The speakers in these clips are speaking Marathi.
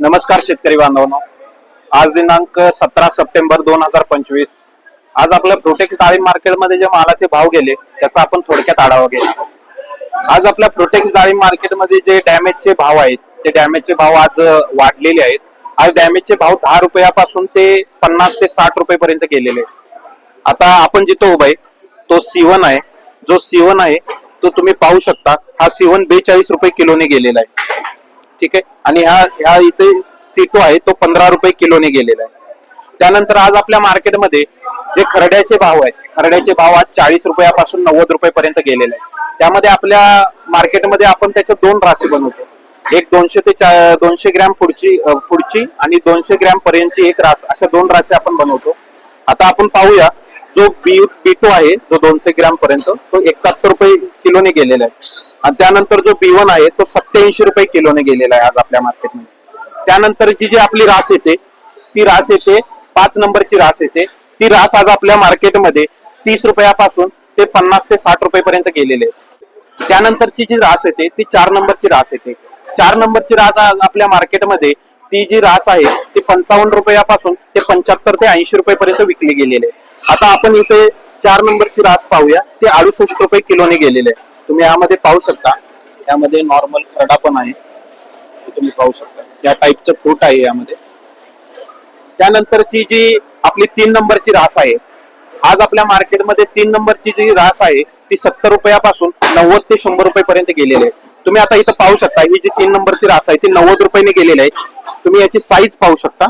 नमस्कार शेतकरी बांधवांनो. आज दिनांक सतरा सप्टेंबर दोन हजार पंचवीस. आज आपल्या प्रोटेक्ट डाळिंब मार्केटमध्ये जे मालाचे भाव गेले त्याचा आपण थोडक्यात आढावा घेणार आज आपल्या प्रोटेक्ट डाळिंब मार्केटमध्ये जे डॅमेजचे भाव आहेत ते डॅमेजचे भाव आज वाढलेले आहेत आज डॅमेजचे भाव दहा रुपयापासून ते पन्नास ते साठ रुपये पर्यंत गेलेले आहेत. आता आपण जिथं उभा आहे तो सीवन आहे. जो सीवन आहे तो तुम्ही पाहू शकता हा सीवन बेचाळीस रुपये किलोने गेलेला आहे. ठीक आहे? आणि ह्या ह्या इथे सीटो आहे तो पंधरा रुपये किलोने गेलेला आहे. त्यानंतर आज आपल्या मार्केटमध्ये जे खरड्याचे भाव आहेत खरड्याचे भाव आज चाळीस रुपयापासून नव्वद रुपयेपर्यंत गेलेले आहेत. त्यामध्ये आपल्या मार्केटमध्ये आपण त्याच्या दोन राशी बनवतो. एक दोनशे ते दोनशे ग्रॅम पुढची पुढची आणि दोनशे ग्रॅम पर्यंतची एक रास अशा दोन राशी आपण बनवतो. आता आपण पाहूया जो बी बी टू आहे जो दोनशे ग्रॅम पर्यंत तो एकाहत्तर रुपये किलोने गेलेला आहे. आणि त्यानंतर जो बी वन आहे तो सत्याऐंशी रुपये किलोने गेलेला आहे आज आपल्या मार्केटमध्ये त्यानंतर जी आपली रास येते ती रास येते पाच नंबरची रास येते ती रास आज आपल्या मार्केटमध्ये तीस रुपयापासून ते पन्नास ते साठ रुपयेपर्यंत गेलेले आहे. त्यानंतरची जी रास येते ती चार नंबरची रास येते. चार नंबरची रास आज आपल्या मार्केटमध्ये ती जी रास आहे ती पंचावन्न रुपयापासून ते पंच्याहत्तर ते ऐंशी रुपये पर्यंत विकली गेलेली आहे. आता आपण इथे चार नंबरची रास पाहूया. ती अडुसष्ट रुपये किलोने गेलेली आहे. तुम्ही यामध्ये पाहू शकता. यामध्ये नॉर्मल खरडा पण आहे. तुम्ही पाहू शकता. या टाईपचं फ्रूट आहे यामध्ये. त्यानंतरची जी आपली तीन नंबरची रास आहे आज आपल्या मार्केटमध्ये तीन नंबरची जी रास आहे ती सत्तर रुपयापासून नव्वद ते शंभर रुपयेपर्यंत गेलेली आहे. तुम्ही आता इथं पाहू शकता ही जी तीन नंबरची रास आहे ती नव्वद रुपयाने गेलेली आहे. तुम्ही याची साईज पाहू शकता.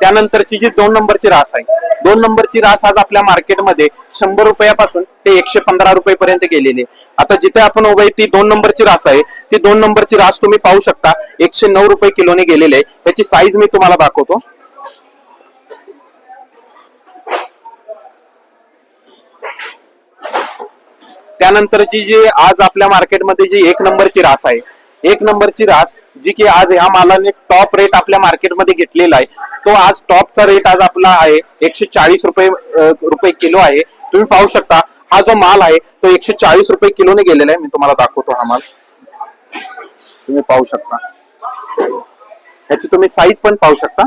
त्यानंतरची जी दोन नंबरची रास आहे दोन नंबरची रास आज आपल्या मार्केटमध्ये शंभर रुपयापासून ते एकशे पंधरा रुपयेपर्यंत गेलेली आहे. आता जिथे आपण उभे आहे ती दोन नंबरची रास आहे ती दोन नंबरची रास तुम्ही पाहू शकता एकशे नऊ रुपये किलोने गेलेले आहे. त्याची साईज मी तुम्हाला दाखवतो. त्यानंतरची जी आज आपल्या मार्केटमध्ये जी एक नंबरची रास आहे एक नंबरची रास जी की आज ह्या मालाने टॉप रेट आपल्या मार्केटमध्ये घेतलेला आहे. तो आज टॉपचा रेट आज आपला आहे एकशे चाळीस रुपये रुपये किलो आहे. तुम्ही पाहू शकता हा जो माल आहे तो एकशे चाळीस रुपये किलोने गेलेला आहे. मी तुम्हाला दाखवतो हा माल. तुम्ही पाहू शकता. ह्याची तुम्ही साईज पण पाहू शकता.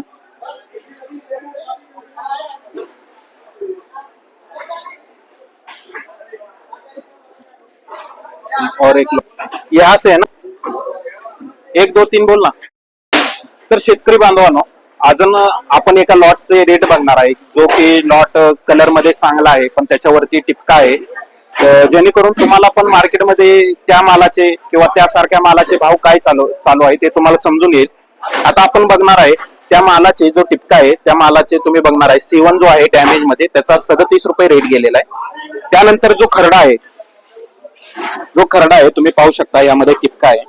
और एक यहाँ से है ना? एक दो तीन बोल ना तर शेतकरी बांधवांनो अजून आपण एका लॉटचे रेट बघणार आहे जो की लॉट कलरमध्ये चांगला आहे पण त्याच्यावरती टिपका आहे. जेणेकरून तुम्हाला पण मार्केटमध्ये त्या मालाचे किंवा त्यासारख्या मालाचे भाव काय चालू चालू आहे ते तुम्हाला समजून येईल. आता आपण बघणार आहे त्या मालाचे जो टिपका आहे त्या मालाचे तुम्ही बघणार आहे सीवन जो आहे डॅमेजमध्ये त्याचा सदतीस रुपये रेट गेलेला आहे. त्यानंतर जो खरडा आहे जो खरडा आहे तुम्ही पाहू शकता यामध्ये टिपका आहे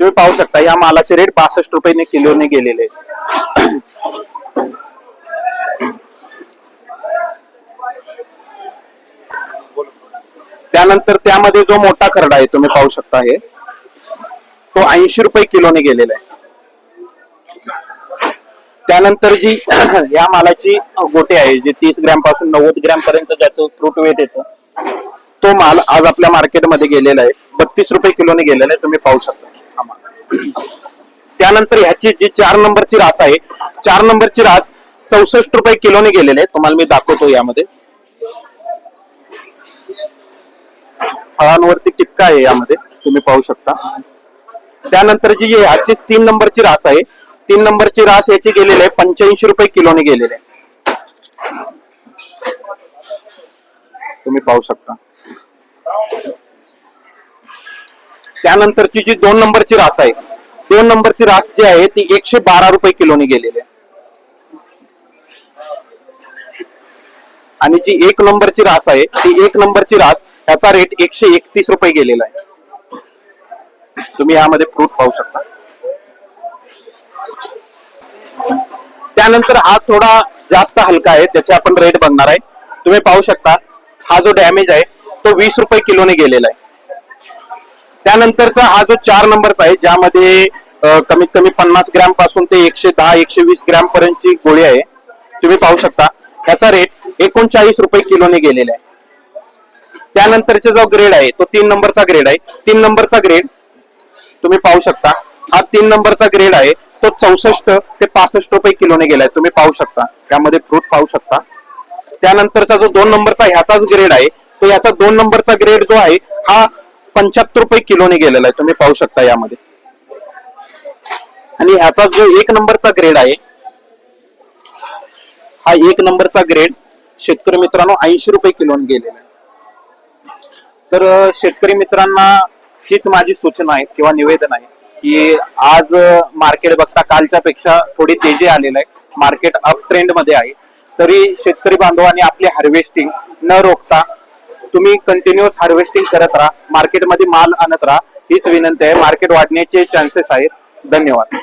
तुम्ही पाहू शकता या मालाचे रेट बासष्ट रुपये किलोने गेलेले आहेत. त्यानंतर त्यामध्ये जो मोठा खरडा आहे तुम्ही पाहू शकता हे तो ऐंशी रुपये किलोने गेलेला आहे त्यानंतर जी या मालाची गोटे आहे जे तीस ग्रॅमपासून नव्वद ग्रॅम पर्यंत ज्याचं फ्रूट वेट येतं तो माल आज आपल्या मार्केटमध्ये गेलेला आहे. बत्तीस रुपये किलोने गेलेला आहे तुम्ही पाहू शकता. त्यानंतर ह्याची जी चार नंबरची रास आहे चार नंबरची रास चौसष्ट रुपये किलोने गेलेले आहे. तुम्हाला मी दाखवतो यामध्ये. फळांवरती टिपका आहे यामध्ये तुम्ही पाहू शकता. त्यानंतर जी ह्याची तीन नंबरची रास आहे तीन नंबरची रास याची गेलेली आहे पंच्याऐंशी रुपये किलोने गेलेले आहे. तुम्ही पाहू शकता. त्यानंतरची जी दोन नंबरची रास आहे दोन नंबरची रास जी आहे ती एकशे बारा रुपये किलोने गेलेली आहे. आणि जी एक नंबरची रास आहे ती एक नंबरची रास त्याचा रेट एकशे एकतीस रुपये गेलेला आहे. तुम्ही यामध्ये फ्रूट पाहू शकता. त्यानंतर हा थोडा जास्त हलका आहे त्याचे आपण रेट बघणार आहे. तुम्ही पाहू शकता हा जो डॅमेज आहे तो वीस रुपये किलोने गेलेला आहे. त्यानंतरचा हा जो चार नंबरचा आहे ज्यामध्ये कमीत कमी पन्नास ग्रॅमपासून ते एकशे दहा एकशे वीस ग्रॅम पर्यंतची गोळी आहे. तुम्ही पाहू शकता ह्याचा रेट एकोणचाळीस रुपये किलोने गेलेला आहे. त्यानंतरचा जो ग्रेड आहे तो तीन नंबरचा ग्रेड आहे. तीन नंबरचा ग्रेड तुम्ही पाहू शकता हा तीन नंबरचा ग्रेड आहे तो चौसष्ट ते पासष्ट रुपये किलोने गेलाय. तुम्ही पाहू शकता. त्यामध्ये फ्रूट पाहू शकता. त्यानंतरचा जो दोन नंबरचा ह्याचाच ग्रेड आहे तो याचा दोन नंबरचा ग्रेड जो आहे हा पंच्याहत्तर रुपये किलोने गेलेला आहे. तुम्ही पाहू शकता यामध्ये. आणि ह्याचा जो एक नंबरचा ग्रेड आहे हा एक नंबरचा ग्रेड शेतकरी मित्रांनो ऐंशी रुपये किलोने गेलेला आहे. तर शेतकरी मित्रांना हीच माझी सूचना आहे किंवा निवेदन आहे. की आज मार्केट बघता कालच्या पेक्षा थोडी तेजी आलेलं आहे. मार्केट अप ट्रेंडमध्ये आहे. तरी शेतकरी बांधवांनी आपली हार्वेस्टिंग न रोखता तुम्ही कंटिन्युअस हार्वेस्टिंग करत राहा. मार्केटमध्ये माल आणत राहा. हीच विनंती आहे. मार्केट वाढण्याचे चान्सेस आहेत. धन्यवाद.